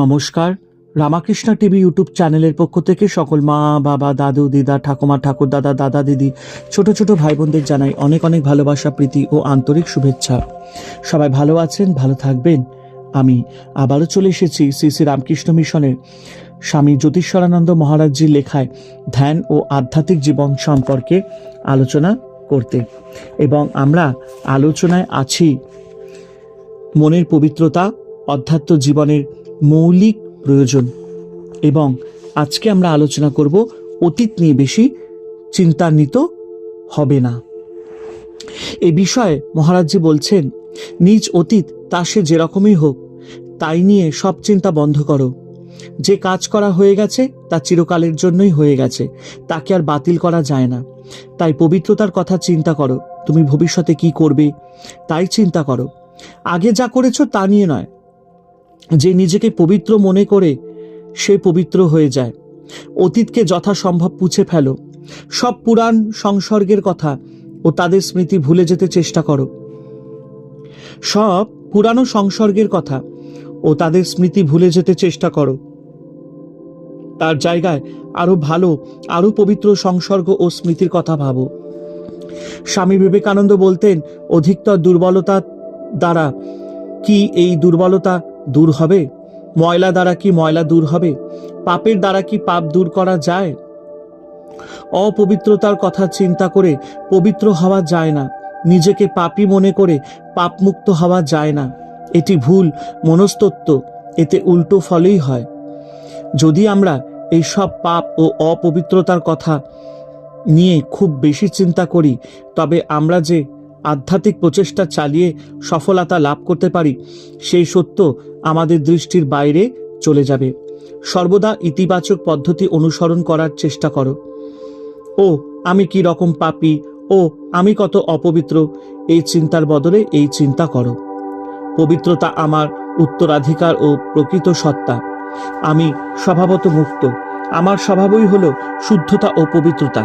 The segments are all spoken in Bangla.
নমস্কার। রামাকৃষ্ণ টিভি ইউটিউব চ্যানেলের পক্ষ থেকে সকল মা, বাবা, দাদু, দিদা, ঠাকুমা, ঠাকুর দাদা দাদা, দিদি, ছোট ছোট ভাই বোনদের জানাই অনেক অনেক ভালোবাসা, প্রীতি ও আন্তরিক শুভেচ্ছা। সবাই ভালো আছেন, ভালো থাকবেন। আমি আবারও চলে এসেছি শ্রী শ্রী রামকৃষ্ণ মিশনের স্বামী জ্যোতিষ্বরানন্দ মহারাজজির লেখায় ধ্যান ও আধ্যাত্মিক জীবন সম্পর্কে আলোচনা করতে। এবং আমরা আলোচনায় আছি মনের পবিত্রতা, অধ্যাত্ম জীবনের মৌলিক প্রয়োজন। এবং আজকে আমরা আলোচনা করব অতীত নিয়ে বেশি চিন্তান্বিত হবে না। এ বিষয়ে মহারাজজি বলছেন, নিজ অতীত তা সে যেরকমই হোক, তাই নিয়ে সব চিন্তা বন্ধ করো। যে কাজ করা হয়ে গেছে, তা চিরকালের জন্যই হয়ে গেছে, তাকে আর বাতিল করা যায় না। তাই পবিত্রতার কথা চিন্তা করো, তুমি ভবিষ্যতে কি করবে, তাই চিন্তা করো। আগে যা করেছ তা নিয়ে নয় যে নিজেকে পবিত্র মনে করে সে পবিত্র হয়ে যায়। অতীতকে যথাসম্ভব পুছে ফেলো। সব পুরাণ সংসর্গের কথা ও তাদের স্মৃতি ভুলে যেতে চেষ্টা করো। সব পুরানো সংসর্গের কথা ও তাদের স্মৃতি ভুলে যেতে চেষ্টা করো। তার জায়গায় আরও ভালো, আরও পবিত্র সংসর্গ ও স্মৃতির কথা ভাবো। স্বামী বিবেকানন্দ বলতেন, অধিকতর দুর্বলতা দ্বারা কি এই দুর্বলতা দূর হবে? ময়লা দ্বারা কি ময়লা দূর হবে? পাপের দ্বারা কি পাপ দূর করা যায়? অপবিত্রতার কথা চিন্তা করে পবিত্র হওয়া যায় না। নিজেকে পাপী মনে করে পাপমুক্ত হওয়া যায় না। এটি ভুল মনস্তত্ব এতে উল্টো ফলেই হয়। যদি আমরা এই সব পাপ ও অপবিত্রতার কথা নিয়ে খুব বেশি চিন্তা করি, তবে আমরা যে আধ্যাত্মিক প্রচেষ্টা চালিয়ে সফলতা লাভ করতে পারি, সেই সত্য আমাদের দৃষ্টির বাইরে চলে যাবে। সর্বদা ইতিবাচক পদ্ধতি অনুসরণ করার চেষ্টা করো। ও, আমি কি রকম পাপী? ও, আমি কত অপবিত্র? এই চিন্তার বদলে এই চিন্তা করো। পবিত্রতা আমার উত্তরাধিকার ও প্রকৃত সত্তা। আমি স্বভাবত মুক্ত। আমার স্বভাবই হল শুদ্ধতা ও পবিত্রতা।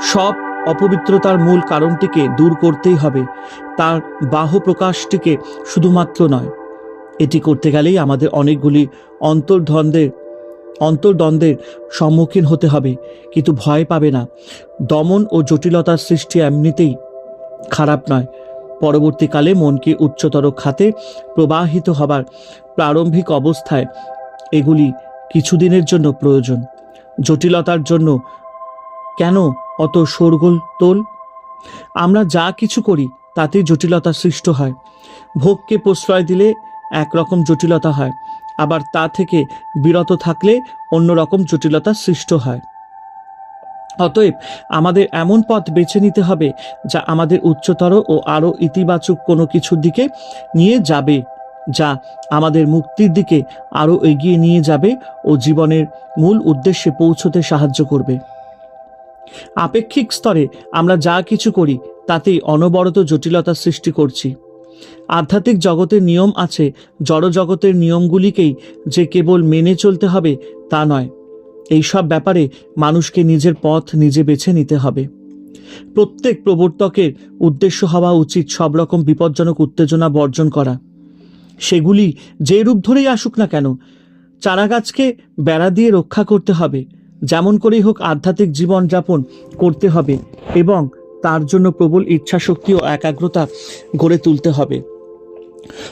সব অপবিত্রতার মূল কারণটিকে দূর করতেই হবে। তার বাহু প্রকাশটিকে শুধুমাত্র নয়। এটি করতে গেলেই আমাদের অনেকগুলি অন্তর্দ্বন্দ্বের অন্তর্দ্বন্দ্বের সম্মুখীন হতে হবে, কিন্তু ভয় পাবে না। দমন ও জটিলতার সৃষ্টি এমনিতেই খারাপ নয়। পরবর্তীকালে মনকে উচ্চতর খাতে প্রবাহিত হবার প্রারম্ভিক অবস্থায় এগুলি কিছুদিনের জন্য প্রয়োজন। জটিলতার জন্য কেন অত শোরগোল তোল? আমরা যা কিছু করি তাতে জটিলতা সৃষ্ট হয়। ভোগকে প্রশ্রয় দিলে একরকম জটিলতা হয়। আবার তা থেকে বিরত থাকলে অন্যরকম জটিলতা সৃষ্ট হয়। অতএব আমাদের এমন পথ বেছে নিতে হবে যা আমাদের উচ্চতর ও আরও ইতিবাচক কোনো কিছুর দিকে নিয়ে যাবে, যা আমাদের মুক্তির দিকে আরও এগিয়ে নিয়ে যাবে ও জীবনের মূল উদ্দেশ্যে পৌঁছতে সাহায্য করবে। আপেক্ষিক স্তরে আমরা যা কিছু করি, তাতেই অনবরত জটিলতা সৃষ্টি করছি। আধ্যাত্মিক জগতের নিয়ম আছে, জড় জগতের নিয়মগুলিকেই যে কেবল মেনে চলতে হবে তা নয়। এই সব ব্যাপারে মানুষকে নিজের পথ নিজে বেছে নিতে হবে। প্রত্যেক প্রবর্তকের উদ্দেশ্য হওয়া উচিত সব রকম বিপজ্জনক উত্তেজনা বর্জন করা। সেগুলি যে রূপ ধরেই আসুক না কেন, চারাগাছকে বেড়া দিয়ে রক্ষা করতে হবে। যেমন করেই হোক আধ্যাত্মিক জীবনযাপন করতে হবে এবং তার জন্য প্রবল ইচ্ছাশক্তি ও একাগ্রতা গড়ে তুলতে হবে।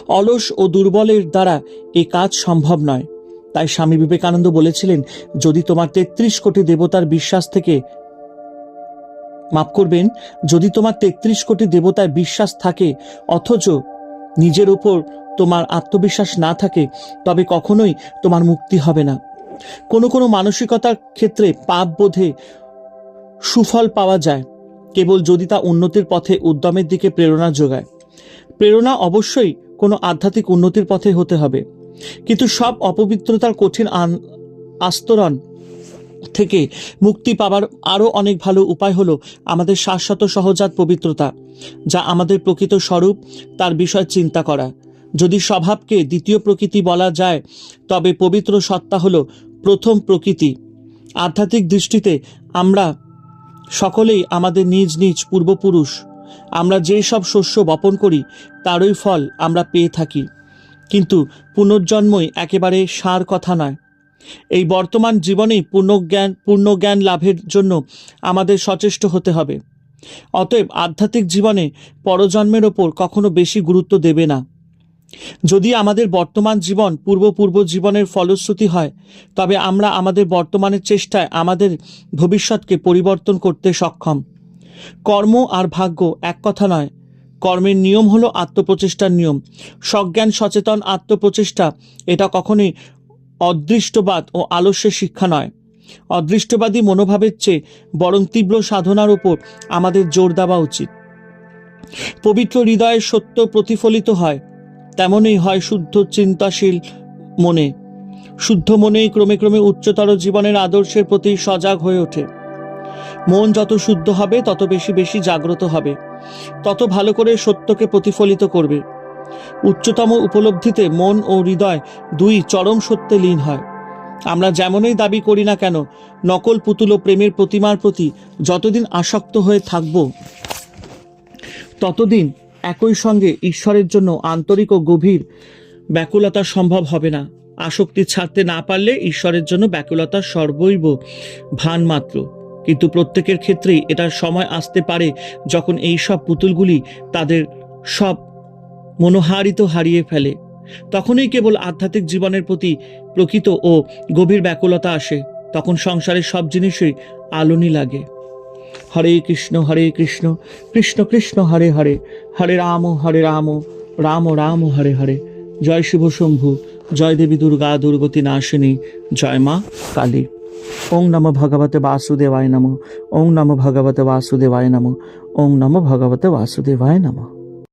অলস ও দুর্বলের দ্বারা এ কাজ সম্ভব নয়। তাই স্বামী বিবেকানন্দ বলেছিলেন, যদি তোমার তেত্রিশ কোটি দেবতার বিশ্বাস থেকে মাফ করবেন, যদি তোমার তেত্রিশ কোটি দেবতায় বিশ্বাস থাকে, অথচ নিজের উপর তোমার আত্মবিশ্বাস না থাকে, তবে কখনোই তোমার মুক্তি হবে না। কোনো কোনো মানসিকতার ক্ষেত্রে পাপ বোধে সুফল পাওয়া যায়। কেবল যদি তা উন্নতির পথে উদ্যমের দিকে প্রেরণা যোগায়। প্রেরণা অবশ্যই কোনো আধ্যাত্মিক উন্নতির পথে হতে হবে। কিন্তু সব অপবিত্রতার কঠিন আস্তরণ থেকে মুক্তি পাবার আরও অনেক ভালো উপায় হলো আমাদের শাশ্বত সহজাত পবিত্রতা, যা আমাদের প্রকৃত স্বরূপ, তার বিষয়ে চিন্তা করা। যদি স্বভাবকে দ্বিতীয় প্রকৃতি বলা যায়, তবে পবিত্র সত্তা হলো প্রথম প্রকৃতি। আধ্যাত্মিক দৃষ্টিতে আমরা সকলেই আমাদের নিজ নিজ পূর্বপুরুষ। আমরা যে সব শস্য বপন করি, তারই ফল আমরা পেয়ে থাকি। কিন্তু পুনর্জন্মই একেবারে সার কথা নয়। এই বর্তমান জীবনেই পূর্ণজ্ঞান পূর্ণজ্ঞান লাভের জন্য আমাদের সচেষ্ট হতে হবে। অতএব আধ্যাত্মিক জীবনে পরজন্মের ওপর কখনো বেশি গুরুত্ব দেবে না। যদি আমাদের বর্তমান জীবন পূর্ব পূর্ব জীবনের ফলশ্রুতি হয়, তবে আমরা আমাদের বর্তমানের চেষ্টায় আমাদের ভবিষ্যৎকে পরিবর্তন করতে সক্ষম। কর্ম আর ভাগ্য এক কথা নয়। কর্মের নিয়ম হলো আত্মপ্রচেষ্টার নিয়ম। সজ্ঞান, সচেতন আত্মপ্রচেষ্টা এটা কখনোই অদৃষ্টবাদ ও আলস্যের শিক্ষা নয়। অদৃষ্টবাদী মনোভাবের চেয়ে বরং তীব্র সাধনার উপর আমাদের জোর দেওয়া উচিত। পবিত্র হৃদয়ের সত্য প্রতিফলিত হয়। তেমনই হয় শুদ্ধ চিন্তাশীল মনে। শুদ্ধ মনেই ক্রমে ক্রমে উচ্চতর জীবনের আদর্শের প্রতি সজাগ হয়ে ওঠে। মন যত শুদ্ধ হবে, তত বেশি বেশি জাগ্রত হবে। তত ভালো করে সত্যকে প্রতিফলিত করবে। উচ্চতম উপলব্ধিতে মন ও হৃদয় দুই চরম সত্যে লীন হয়। আমরা যেমনই দাবি করি না কেন, নকল পুতুল ও প্রেমের প্রতিমার প্রতি যতদিন আসক্ত হয়ে থাকব, ততদিন একই সঙ্গে ঈশ্বরের জন্য আন্তরিক ও গভীর ব্যাকুলতা সম্ভব হবে না। আসক্তি ছাড়তে না পারলে ঈশ্বরের জন্য ব্যাকুলতা সর্বৈব ভান মাত্র কিন্তু প্রত্যেকের ক্ষেত্রেই এটার সময় আসতে পারে যখন এই সব পুতুলগুলি তাদের সব মনোহারিত হারিয়ে ফেলে। তখনই কেবল আধ্যাত্মিক জীবনের প্রতি প্রকৃত ও গভীর ব্যাকুলতা আসে। তখন সংসারের সব জিনিসই আলোনি লাগে। হরে কৃষ্ণ হরে কৃষ্ণ কৃষ্ণ কৃষ্ণ, হরে হরে হরে রাম হরে রাম রাম রাম, হরে হরে। জয় শিব শম্ভু, জয় দেবী দুর্গা, দুর্গতি নাশিনী, জয় মা কালী। ওং নম ভগবতে বাসুদেবায় নম, ওং নম ভগবতে বাসুদেবায় নম, ওং নম ভগবতে বাসুদেবায় নম।